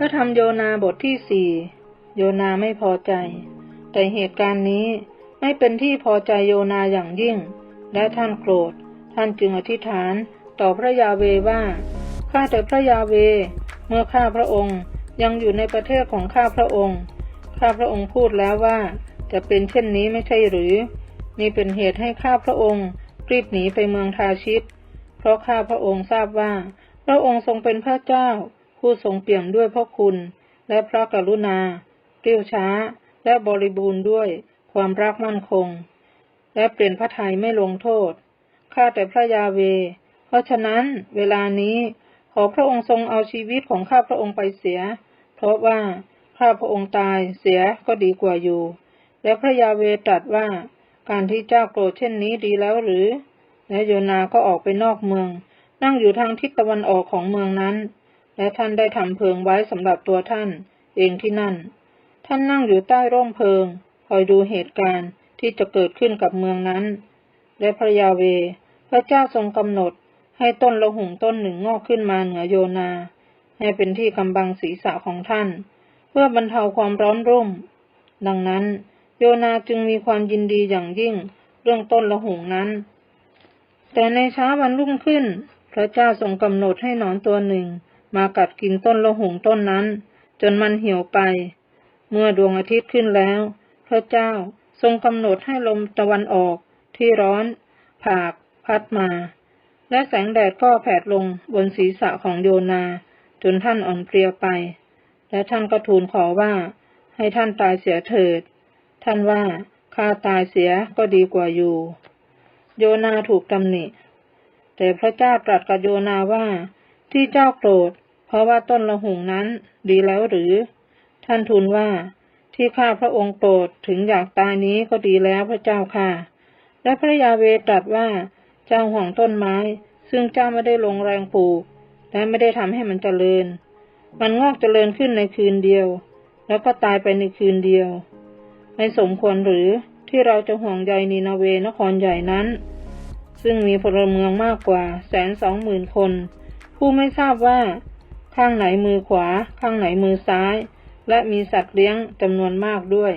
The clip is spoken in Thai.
พระธรรมโยนาบทที่สี่โยนาไม่พอใจ แต่เหตุการณ์นี้ไม่เป็นที่พอใจโยนาอย่างยิ่ง และท่านโกรธ ท่านจึงอธิษฐานต่อพระยาเวว่า ข้าแต่พระยาเว เมื่อข้าพระองค์ยังอยู่ในประเทศของข้าพระองค์ ข้าพระองค์พูดแล้วว่า จะเป็นเช่นนี้ไม่ใช่หรือ นี่เป็นเหตุให้ข้าพระองค์รีดหนีไปเมืองทาชิต เพราะข้าพระองค์ทราบว่า พระองค์ทรงเป็นพระเจ้า ผู้ทรงเปี่ยมด้วยพระคุณ และพระกรุณาเปรี้ยวช้า และบริบูรณ์ด้วยความรักมั่นคง และเปลี่ยนพระทัยไม่ลงโทษ ข้าแต่พระยาเว เพราะฉะนั้นเวลานี้ขอพระองค์ทรงเอาชีวิตของข้าพระองค์ไปเสีย เพราะว่าข้าพระองค์ตายเสียก็ดีกว่าอยู่ และพระยาเวตรัสว่าการที่เจ้าโกรธเช่นนี้ดีแล้วหรือ และโยนาก็ออกไปนอกเมือง นั่งอยู่ทางทิศตะวันออกของเมืองนั้น และท่านได้ทำเพิงไว้สำหรับตัวท่าน เองที่นั่น ท่านนั่งอยู่ใต้ร่มเพิง คอยดูเหตุการณ์ที่จะเกิดขึ้นกับเมืองนั้น และพระยาเว พระเจ้าทรงกำหนดให้ต้นละหุ่งต้นหนึ่งงอกขึ้นมาเหนือโยนา ให้เป็นที่กำบังศีรษะของท่าน เพื่อบรรเทาความร้อนรุ่ม ดังนั้น โยนาจึงมีความยินดีอย่างยิ่งเรื่องต้นละหุ่งนั้น แต่ในเช้าวันรุ่งขึ้น พระเจ้าทรงกำหนดให้หนอนตัวหนึ่ง มากัดกินต้นละหงต้นนั้น จนมันเหี่ยวไป เมื่อดวงอาทิตย์ขึ้นแล้ว พระเจ้าทรงกำหนดให้ลมตะวันออกที่ร้อน ผากพัดมา และแสงแดดก็แผดลงบนศีรษะของโยนา จนท่านอ่อนเพลียไป และท่านก็ทูลขอว่า ให้ท่านตายเสียเถิด ท่านว่าข้าตายเสียก็ดีกว่าอยู่ โยนาถูกตำหนิ แต่พระเจ้าตรัสกับโยนาว่า ที่เจ้าโกรธ เพราะว่าต้นละหุงนั้นดีแล้วหรือ ท่านทูลว่า ที่ข้าพระองค์โกรธถึงอยากตายนี้ก็ดีแล้วพระเจ้าค่ะ และพระยาเวตรัสว่า เจ้าห่วงต้นไม้ ซึ่งเจ้าไม่ได้ลงแรงปลูก และไม่ได้ทำให้มันเจริญ มันงอกเจริญขึ้นในคืนเดียว แล้วก็ตายไปในคืนเดียว ไม่สมควรหรือที่เราจะห่วงใยนีนาเวนครใหญ่นั้น ซึ่งมีพลเมืองมากกว่าแสนสองหมื่นคน ผู้ไม่ทราบว่า ข้างไหนมือขวา ข้างไหนมือซ้าย และมีสัตว์เลี้ยงจำนวนมากด้วย